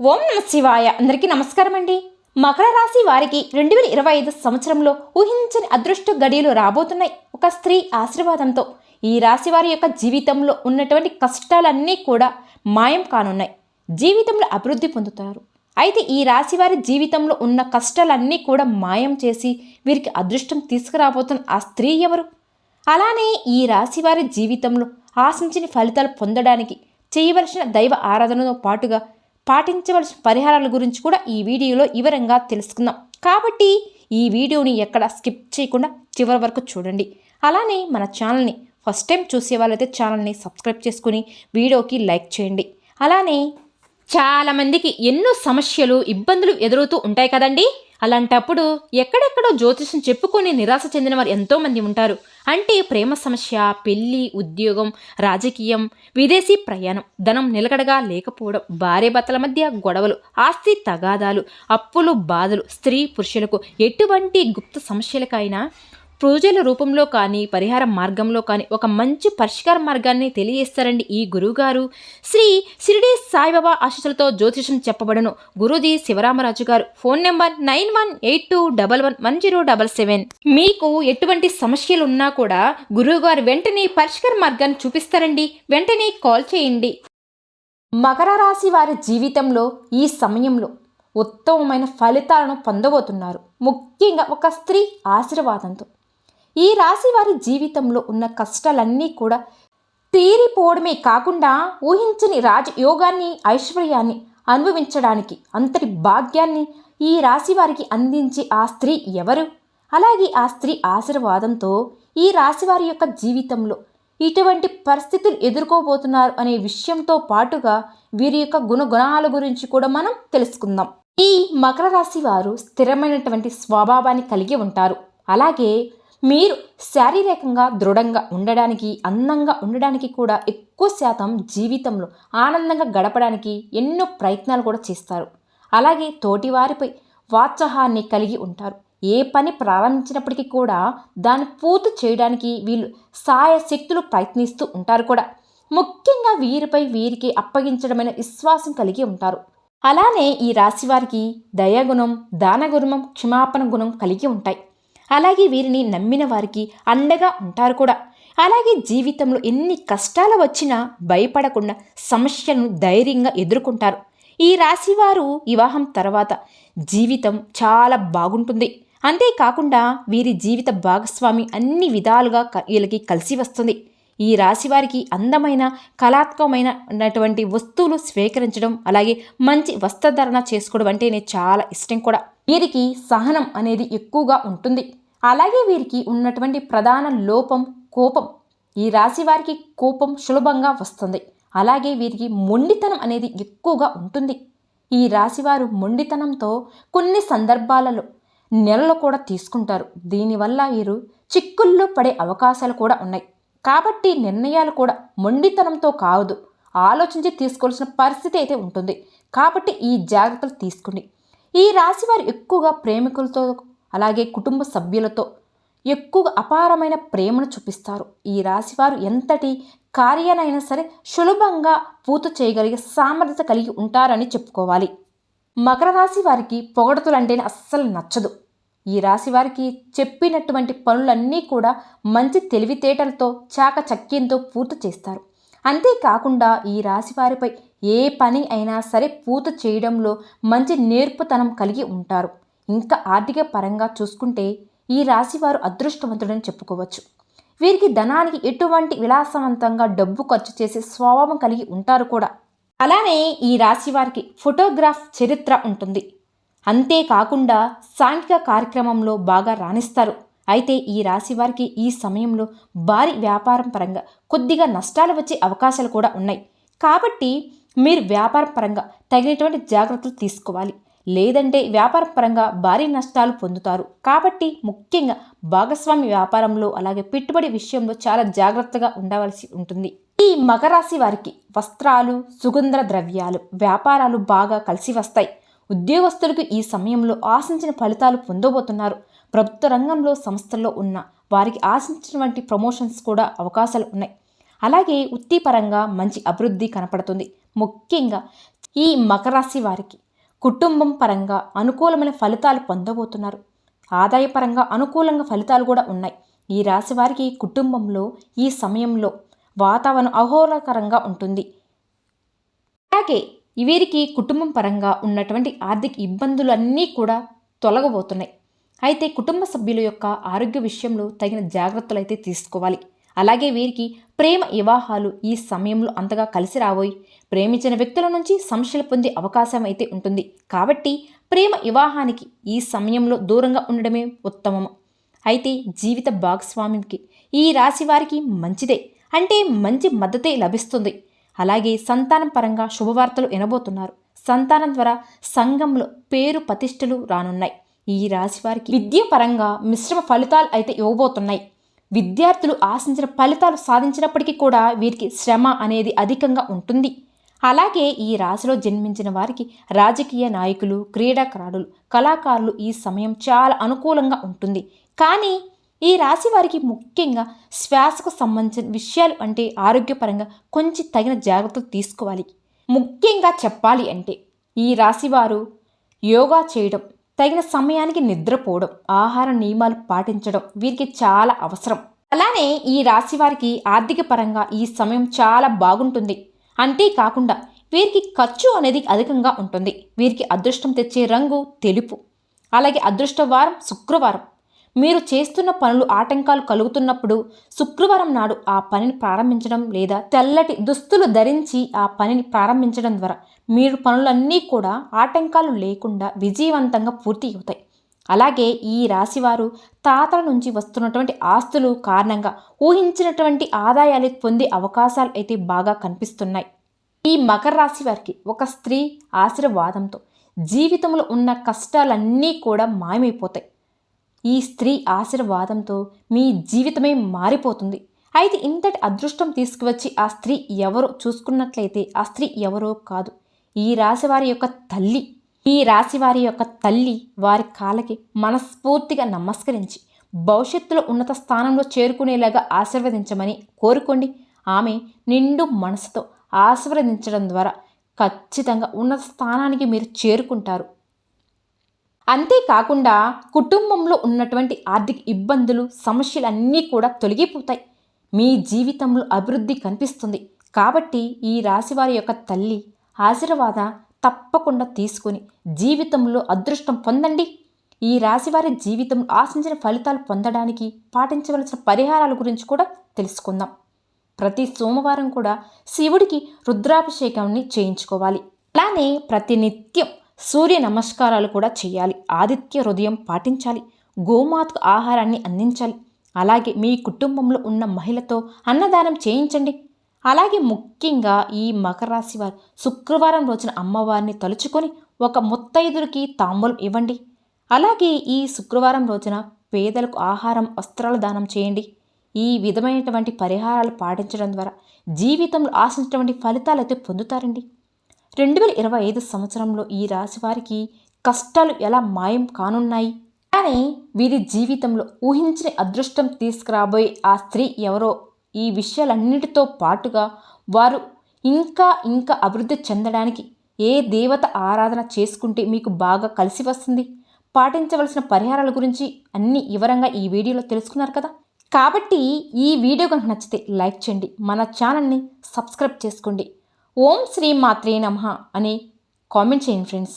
ఓం నమ శివాయ. అందరికీ నమస్కారం అండి. మకర రాశి వారికి రెండు వేల ఇరవై ఐదు సంవత్సరంలో ఊహించని అదృష్ట గడియలు రాబోతున్నాయి. ఒక స్త్రీ ఆశీర్వాదంతో ఈ రాశి వారి యొక్క జీవితంలో ఉన్నటువంటి కష్టాలన్నీ కూడా మాయం కానున్నాయి. జీవితంలో అభివృద్ధి పొందుతారు. అయితే ఈ రాశి వారి జీవితంలో ఉన్న కష్టాలన్నీ కూడా మాయం చేసి వీరికి అదృష్టం తీసుకురాబోతున్న ఆ స్త్రీ ఎవరు? అలానే ఈ రాశి వారి జీవితంలో ఆశించిన ఫలితాలు పొందడానికి చేయవలసిన దైవ ఆరాధనతో పాటుగా పాటించవలసిన పరిహారాల గురించి కూడా ఈ వీడియోలో వివరంగా తెలుసుకుందాం. కాబట్టి ఈ వీడియోని ఎక్కడ స్కిప్ చేయకుండా చివరి వరకు చూడండి. అలానే మన ఛానల్ని ఫస్ట్ టైం చూసే వాళ్ళైతే ఛానల్ని సబ్స్క్రైబ్ చేసుకుని వీడియోకి లైక్ చేయండి. అలానే చాలామందికి ఎన్నో సమస్యలు ఇబ్బందులు ఎదురవుతూ ఉంటాయి కదండీ? అలాంటప్పుడు ఎక్కడెక్కడో జ్యోతిషం చెప్పుకొని నిరాశ చెందిన వారు ఎంతోమంది ఉంటారు. అంటే ప్రేమ సమస్య పెళ్ళి ఉద్యోగం రాజకీయం విదేశీ ప్రయాణం ధనం నిలకడగా లేకపోవడం భార్య భర్తల మధ్య గొడవలు ఆస్తి తగాదాలు అప్పులు బాధలు స్త్రీ పురుషులకు ఎటువంటి గుప్త సమస్యలకైనా పూజల రూపంలో కానీ పరిహార మార్గంలో కానీ ఒక మంచి పరిష్కార మార్గాన్ని తెలియజేస్తారండి ఈ గురువుగారు. శ్రీ షిరిడి సాయిబాబా ఆశీస్సులతో జ్యోతిషం చెప్పబడను. గురుజీ శివరామరాజు గారు. Phone number nine one eight two double one one zero double seven. మీకు ఎటువంటి సమస్యలు ఉన్నా కూడా గురువుగారు వెంటనే పరిష్కార మార్గాన్ని చూపిస్తారండి. వెంటనే కాల్ చేయండి. మకర రాశి వారి జీవితంలో ఈ సమయంలో ఉత్తమమైన ఫలితాలను పొందబోతున్నారు. ముఖ్యంగా ఒక స్త్రీ ఆశీర్వాదంతో. ఈ రాశి వారి జీవితంలో ఉన్న కష్టాలన్నీ కూడా తీరిపోవడమే కాకుండా ఊహించని రాజయోగాన్ని ఐశ్వర్యాన్ని అనుభవించడానికి అంతటి భాగ్యాన్ని ఈ రాశి వారికి అందించే ఆ స్త్రీ ఎవరు? అలాగే ఆ స్త్రీ ఆశీర్వాదంతో ఈ రాశి వారి యొక్క జీవితంలో ఇటువంటి పరిస్థితులు ఎదుర్కోబోతున్నారు అనే విషయంతో పాటుగా వీరి యొక్క గుణగుణాల గురించి కూడా మనం తెలుసుకుందాం. ఈ మకర రాశి వారు స్థిరమైనటువంటి స్వభావాన్ని కలిగి ఉంటారు. అలాగే మీరు శారీరకంగా దృఢంగా ఉండడానికి అందంగా ఉండడానికి కూడా ఎక్కువ శాతం జీవితంలో ఆనందంగా గడపడానికి ఎన్నో ప్రయత్నాలు కూడా చేస్తారు. అలాగే తోటివారిపై వాత్సాహాన్ని కలిగి ఉంటారు. ఏ పని ప్రారంభించినప్పటికీ కూడా దాన్ని పూర్తి చేయడానికి వీళ్ళు సాయ శక్తులు ప్రయత్నిస్తూ ఉంటారు కూడా. ముఖ్యంగా వీరిపై వీరికి అప్పగించడమైన విశ్వాసం కలిగి ఉంటారు. అలానే ఈ రాశి వారికి దయాగుణం దానగుణం క్షమాపణ గుణం కలిగి ఉంటాయి. అలాగే వీరిని నమ్మిన వారికి అండగా ఉంటారు కూడా. అలాగే జీవితంలో ఎన్ని కష్టాలు వచ్చినా భయపడకుండా సమస్యలను ధైర్యంగా ఎదుర్కొంటారు. ఈ రాశివారు వివాహం తర్వాత జీవితం చాలా బాగుంటుంది. అంతేకాకుండా వీరి జీవిత భాగస్వామి అన్ని విధాలుగా వీళ్ళకి కలిసి వస్తుంది. ఈ రాశి వారికి అందమైన కళాత్మకమైనటువంటి వస్తువులు స్వీకరించడం అలాగే మంచి వస్త్రధారణ చేసుకోవడం అంటేనే చాలా ఇష్టం కూడా. వీరికి సహనం అనేది ఎక్కువగా ఉంటుంది. అలాగే వీరికి ఉన్నటువంటి ప్రధాన లోపం కోపం. ఈ రాశి వారికి కోపం సులభంగా వస్తుంది. అలాగే వీరికి మొండితనం అనేది ఎక్కువగా ఉంటుంది. ఈ రాశివారు మొండితనంతో కొన్ని సందర్భాలలో నెలలు కూడా తీసుకుంటారు. దీనివల్ల వీరు చిక్కుల్లో పడే అవకాశాలు కూడా ఉన్నాయి. కాబట్టి నిర్ణయాలు కూడా మొండితనంతో కాదు ఆలోచించి తీసుకోవాల్సిన పరిస్థితి అయితే ఉంటుంది. కాబట్టి ఈ జాగ్రత్తలు తీసుకోండి. ఈ రాశి వారు ఎక్కువగా ప్రేమికులతో అలాగే కుటుంబ సభ్యులతో ఎక్కువగా అపారమైన ప్రేమను చూపిస్తారు. ఈ రాశివారు ఎంతటి కార్యానైనా సరే సులభంగా పూర్తి చేయగలిగే సామర్థ్యత కలిగి ఉంటారని చెప్పుకోవాలి. మకర రాశి వారికి పొగడతలు అంటేనే అస్సలు నచ్చదు. ఈ రాశి వారికి చెప్పినటువంటి పనులన్నీ కూడా మంచి తెలివితేటలతో చాకచక్యంతో పూర్తి చేస్తారు. అంతేకాకుండా ఈ రాశి వారిపై ఏ పని అయినా సరే పూర్తి చేయడంలో మంచి నేర్పుతనం కలిగి ఉంటారు. ఇంకా ఆర్థిక పరంగా చూసుకుంటే ఈ రాశి వారు అదృష్టవంతుడని చెప్పుకోవచ్చు. వీరికి ధనానికి ఎటువంటి విలాసవంతంగా డబ్బు ఖర్చు చేసే స్వభావం కలిగి ఉంటారు కూడా. అలానే ఈ రాశి వారికి ఫోటోగ్రాఫ్ చరిత్ర ఉంటుంది. అంతేకాకుండా సాంఘిక కార్యక్రమంలో బాగా రాణిస్తారు. అయితే ఈ రాశి వారికి ఈ సమయంలో భారీ వ్యాపారం పరంగా కొద్దిగా నష్టాలు వచ్చే అవకాశాలు కూడా ఉన్నాయి. కాబట్టి మీరు వ్యాపారం పరంగా తగినటువంటి జాగ్రత్తలు తీసుకోవాలి. లేదంటే వ్యాపారం పరంగా భారీ నష్టాలు పొందుతారు. కాబట్టి ముఖ్యంగా భాగస్వామి వ్యాపారంలో అలాగే పెట్టుబడి విషయంలో చాలా జాగ్రత్తగా ఉండవలసి ఉంటుంది. ఈ మకరాశి వారికి వస్త్రాలు సుగంధ ద్రవ్యాలు వ్యాపారాలు బాగా కలిసి వస్తాయి. ఉద్యోగస్తులకు ఈ సమయంలో ఆశించిన ఫలితాలు పొందబోతున్నారు. ప్రభుత్వ రంగంలో సంస్థల్లో ఉన్న వారికి ఆశించినటువంటి ప్రమోషన్స్ కూడా అవకాశాలు ఉన్నాయి. అలాగే వృత్తిపరంగా మంచి అభివృద్ధి కనపడుతుంది. ముఖ్యంగా ఈ మకరాశి వారికి కుటుంబం పరంగా అనుకూలమైన ఫలితాలు పొందబోతున్నారు. ఆదాయపరంగా అనుకూలంగా ఫలితాలు కూడా ఉన్నాయి. ఈ రాశి వారికి కుటుంబంలో ఈ సమయంలో వాతావరణం అహోలకరంగా ఉంటుంది. అలాగే వీరికి కుటుంబం పరంగా ఉన్నటువంటి ఆర్థిక ఇబ్బందులు అన్నీ కూడా తొలగబోతున్నాయి. అయితే కుటుంబ సభ్యుల యొక్క ఆరోగ్య విషయంలో తగిన జాగ్రత్తలు అయితే తీసుకోవాలి. అలాగే వీరికి ప్రేమ వివాహాలు ఈ సమయంలో అంతగా కలిసి రాబోయి ప్రేమించిన వ్యక్తుల నుంచి సమస్యలు పొందే అవకాశం అయితే ఉంటుంది. కాబట్టి ప్రేమ వివాహానికి ఈ సమయంలో దూరంగా ఉండడమే ఉత్తమము అయితే జీవిత భాగస్వామికి ఈ రాశి వారికి మంచిదే. అంటే మంచి మద్దతే లభిస్తుంది. అలాగే సంతానం పరంగా శుభవార్తలు వినబోతున్నారు. సంతానం ద్వారా సంఘంలో పేరు ప్రతిష్టలు రానున్నాయి. ఈ రాశి వారికి విద్య పరంగా మిశ్రమ ఫలితాలు అయితే ఇవ్వబోతున్నాయి. విద్యార్థులు ఆశించిన ఫలితాలు సాధించినప్పటికీ కూడా వీరికి శ్రమ అనేది అధికంగా ఉంటుంది. అలాగే ఈ రాశిలో జన్మించిన వారికి రాజకీయ నాయకులు క్రీడాకారులు కళాకారులు ఈ సమయం చాలా అనుకూలంగా ఉంటుంది. కానీ ఈ రాశి వారికి ముఖ్యంగా శ్వాసకు సంబంధించిన విషయాలు అంటే ఆరోగ్యపరంగా కొంచెం తగిన జాగ్రత్తలు తీసుకోవాలి. ముఖ్యంగా చెప్పాలి అంటే ఈ రాశి వారు యోగా చేయడం తగిన సమయానికి నిద్రపోవడం ఆహార నియమాలు పాటించడం వీరికి చాలా అవసరం. అలానే ఈ రాశి వారికి ఆర్థిక పరంగా ఈ సమయం చాలా బాగుంటుంది. అంతేకాకుండా వీరికి ఖర్చు అనేది అధికంగా ఉంటుంది. వీరికి అదృష్టం తెచ్చే రంగు తెలుపు. అలాగే అదృష్ట వారం శుక్రవారం. మీరు చేస్తున్న పనులు ఆటంకాలు కలుగుతున్నప్పుడు శుక్రవారం నాడు ఆ పనిని ప్రారంభించడం లేదా తెల్లటి దుస్తులు ధరించి ఆ పనిని ప్రారంభించడం ద్వారా మీరు పనులన్నీ కూడా ఆటంకాలు లేకుండా విజయవంతంగా పూర్తి అవుతాయి. అలాగే ఈ రాశివారు తాతల నుంచి వస్తున్నటువంటి ఆస్తులు కారణంగా ఊహించినటువంటి ఆదాయాలు పొందే అవకాశాలు అయితే బాగా కనిపిస్తున్నాయి. ఈ మకర రాశి వారికి ఒక స్త్రీ ఆశీర్వాదంతో జీవితంలో ఉన్న కష్టాలన్నీ కూడా మాయమైపోతాయి. ఈ స్త్రీ ఆశీర్వాదంతో మీ జీవితమే మారిపోతుంది. అయితే ఇంతటి అదృష్టం తీసుకువచ్చి ఆ స్త్రీ ఎవరో చూసుకున్నట్లయితే ఆ స్త్రీ ఎవరో కాదు. ఈ రాశివారి యొక్క తల్లి ఈ రాశివారి యొక్క తల్లి వారి కాళ్ళకి మనస్ఫూర్తిగా నమస్కరించి భవిష్యత్తులో ఉన్నత స్థానంలో చేరుకునేలాగా ఆశీర్వదించమని కోరుకోండి. ఆమె నిండు మనసుతో ఆశీర్వదించడం ద్వారా ఖచ్చితంగా ఉన్నత స్థానానికి మీరు చేరుకుంటారు. అంతేకాకుండా కుటుంబంలో ఉన్నటువంటి ఆర్థిక ఇబ్బందులు సమస్యలన్నీ కూడా తొలగిపోతాయి. మీ జీవితంలో అభివృద్ధి కనిపిస్తుంది. కాబట్టి ఈ రాశివారి యొక్క తల్లి ఆశీర్వాద తప్పకుండా తీసుకొని జీవితంలో అదృష్టం పొందండి. ఈ రాశివారి జీవితం ఆశించిన ఫలితాలు పొందడానికి పాటించవలసిన పరిహారాల గురించి కూడా తెలుసుకుందాం. ప్రతి సోమవారం కూడా శివుడికి రుద్రాభిషేకాన్ని చేయించుకోవాలి. అలానే ప్రతి నిత్యం సూర్య నమస్కారాలు కూడా చేయాలి. ఆదిత్య హృదయం పాటించాలి. గోమాతకు ఆహారాన్ని అందించాలి. అలాగే మీ కుటుంబంలో ఉన్న మహిళతో అన్నదానం చేయించండి. అలాగే ముఖ్యంగా ఈ మకర రాశి వారు శుక్రవారం రోజున అమ్మవారిని తలుచుకొని ఒక ముత్తైదురికి తాంబూలం ఇవ్వండి. అలాగే ఈ శుక్రవారం రోజున పేదలకు ఆహారం వస్త్రాలు దానం చేయండి. ఈ విధమైనటువంటి పరిహారాలు పాటించడం ద్వారా జీవితంలో ఆశించినటువంటి ఫలితాలు అయితే పొందుతారండి. రెండు వేల ఇరవై ఐదు సంవత్సరంలో ఈ రాశి వారికి కష్టాలు ఎలా మాయం కానున్నాయి? కానీ వీరి జీవితంలో ఊహించిన అదృష్టం తీసుకురాబోయే ఆ స్త్రీ ఎవరో ఈ విషయాలన్నిటితో పాటుగా వారు ఇంకా ఇంకా అభివృద్ధి చెందడానికి ఏ దేవత ఆరాధన చేసుకుంటే మీకు బాగా కలిసి వస్తుంది? పాటించవలసిన పరిహారాల గురించి అన్ని వివరంగా ఈ వీడియోలో తెలుసుకున్నారు కదా? కాబట్టి ఈ వీడియో కనుక నచ్చితే లైక్ చేయండి. మన ఛానల్ని సబ్స్క్రైబ్ చేసుకోండి. ఓం శ్రీ మాత్రే నమ అని కామెంట్ చేయండి ఫ్రెండ్స్.